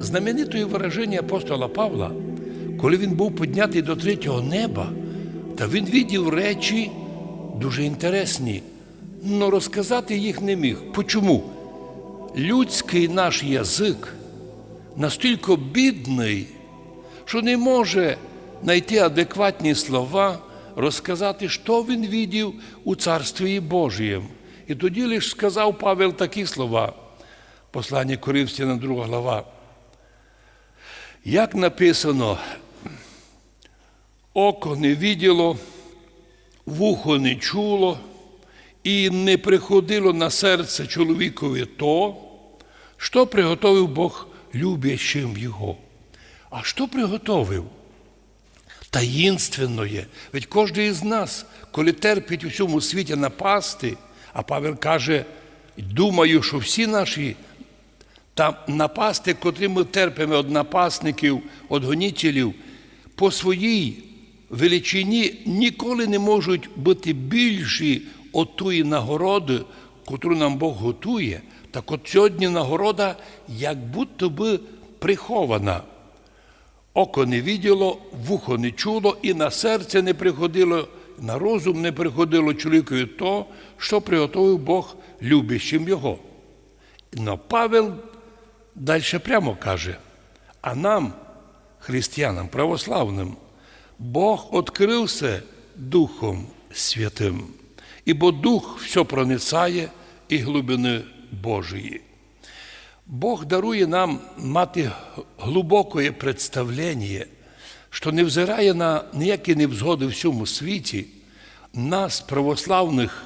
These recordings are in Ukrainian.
Знаменитое вираження апостола Павла, коли він був піднятий до третього неба, та він видів речі дуже інтересні, але розказати їх не міг. Почому? Людський наш язик настільки бідний, що не може знайти адекватні слова, розказати, що він видів у Царстві Божієм. І тоді лише сказав Павел такі слова, послання Коринфянам, 2 глава. Як написано, око не виділо, вухо не чуло, і не приходило на серце чоловікові то, що приготовив Бог любящим його. А що приготовив? Таїнственно є. Ведь кожен із нас, коли терпить у всьому світі напасти, а Павел каже, думаю, що всі наші та напасти, котрі ми терпимо від напасників, від гонітелів, по своїй величині ніколи не можуть бути більші от тої нагороди, котру нам Бог готує. Так от сьогодні нагорода як будто би прихована. Око не виділо, вухо не чуло, і на серце не приходило, на розум не приходило чоловікові то, що приготовив Бог любящим його. Но Павел далі прямо каже, а нам, християнам, православним, Бог відкрився Духом Святим, ібо Дух все проницає і глибини Божої. Бог дарує нам мати глибоке представлення, що не взирає на ніякі невзгоди в всьому світі, нас, православних,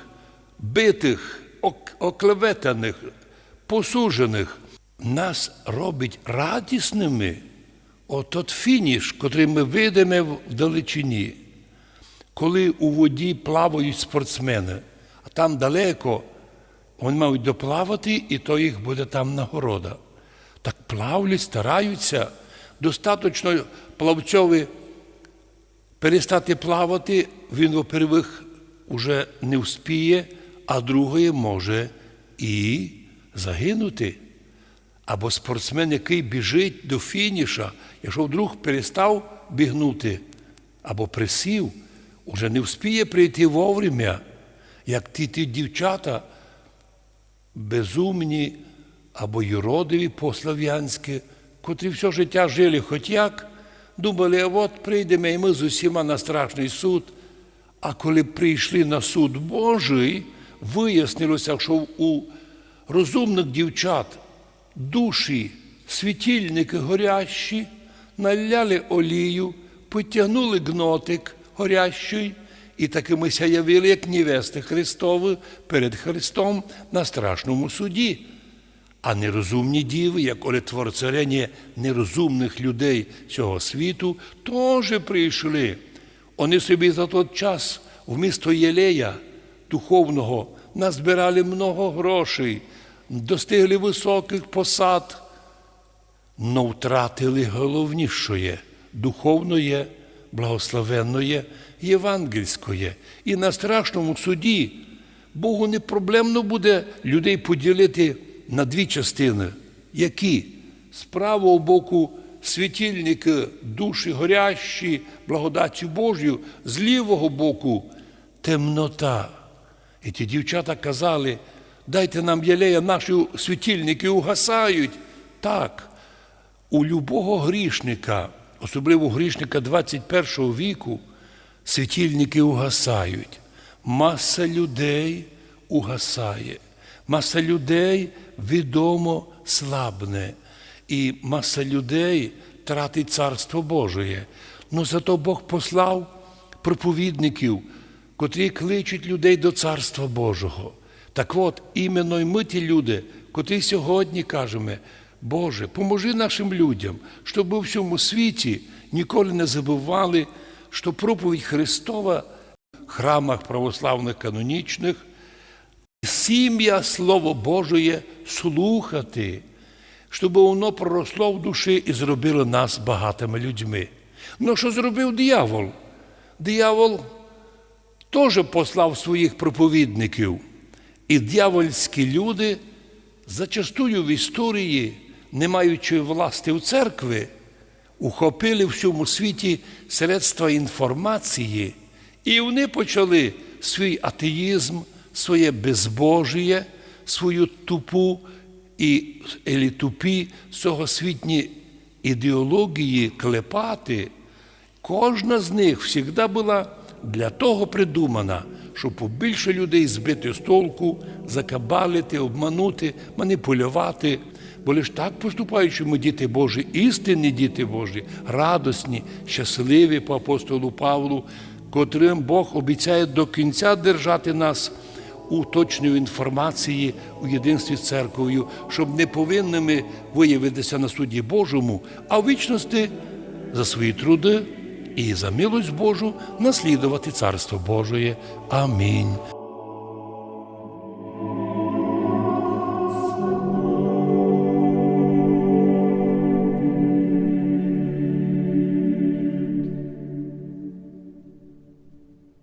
битих, ок- оклеветаних, посужених, нас робить радісними отот фініш, котрий ми видимо вдалечині, коли у воді плавають спортсмени, а там далеко вони мають доплавати, і то їх буде там нагорода. Так плавлять, стараються. Достаточно плавцьові перестати плавати, він, во-первых, уже не вспіє, а друге може і загинути. Або спортсмен, який біжить до фініша, якщо вдруг перестав бігнути або присів, уже не вспіє прийти вовремя, як ті, ті дівчата, безумні або юродиві по-слав'янськи, котрі все життя жили хоч як, думали, а от прийдемо і ми з усіма на страшний суд. А коли прийшли на суд Божий, вияснилося, що у розумних дівчат душі, світильники горящі, наляли олію, потягнули гнотик горящий, і таки ми ся явили, як невести Христові перед Христом на страшному суді. А нерозумні діви, як олетворцарення нерозумних людей цього світу, теж прийшли. Вони собі за той час в місто Єлея духовного назбирали много грошей, достигли високих посад, но втратили головнішоє духовноє, благословенноє, євангельськоє. І на страшному суді Богу не проблемно буде людей поділити на дві частини. Які? З правого боку світильники, душі горящі, благодаттю Божою, з лівого боку темнота. І ті дівчата казали, дайте нам єлея, наші світильники угасають. Так, у любого грішника, особливо грішника 21 віку, світильники угасають. Маса людей угасає. Маса людей відомо слабне. І маса людей тратить Царство Божє. Ну зато Бог послав проповідників, котрі кличуть людей до Царства Божого. Так от, іменно й ми ті люди, котрі сьогодні кажемо, Боже, поможи нашим людям, щоб у всьому світі ніколи не забували, що проповідь Христова в храмах православних канонічних сім'я Слово Божє слухати, щоб воно проросло в душі і зробило нас багатими людьми. Ну, що зробив диявол? Диявол теж послав своїх проповідників. І дьявольські люди зачастую в історії не маючи власти у церкви, ухопили в всьому світі средства інформації, і вони почали свій атеїзм, своє безбожіє, свою тупу і елі тупі сьогосвітні ідеології клепати. Кожна з них завжди була для того придумана, щоб побільше людей збити з толку, закабалити, обманути, маніпулювати. Бо лише так поступаючи ми діти Божі, істинні діти Божі, радосні, щасливі по апостолу Павлу, котрим Бог обіцяє до кінця держати нас у точній інформації у єдинстві з церков'ю, щоб не повинними виявитися на суді Божому, а в вічності за свої труди і за милость Божу наслідувати Царство Божоє. Амінь.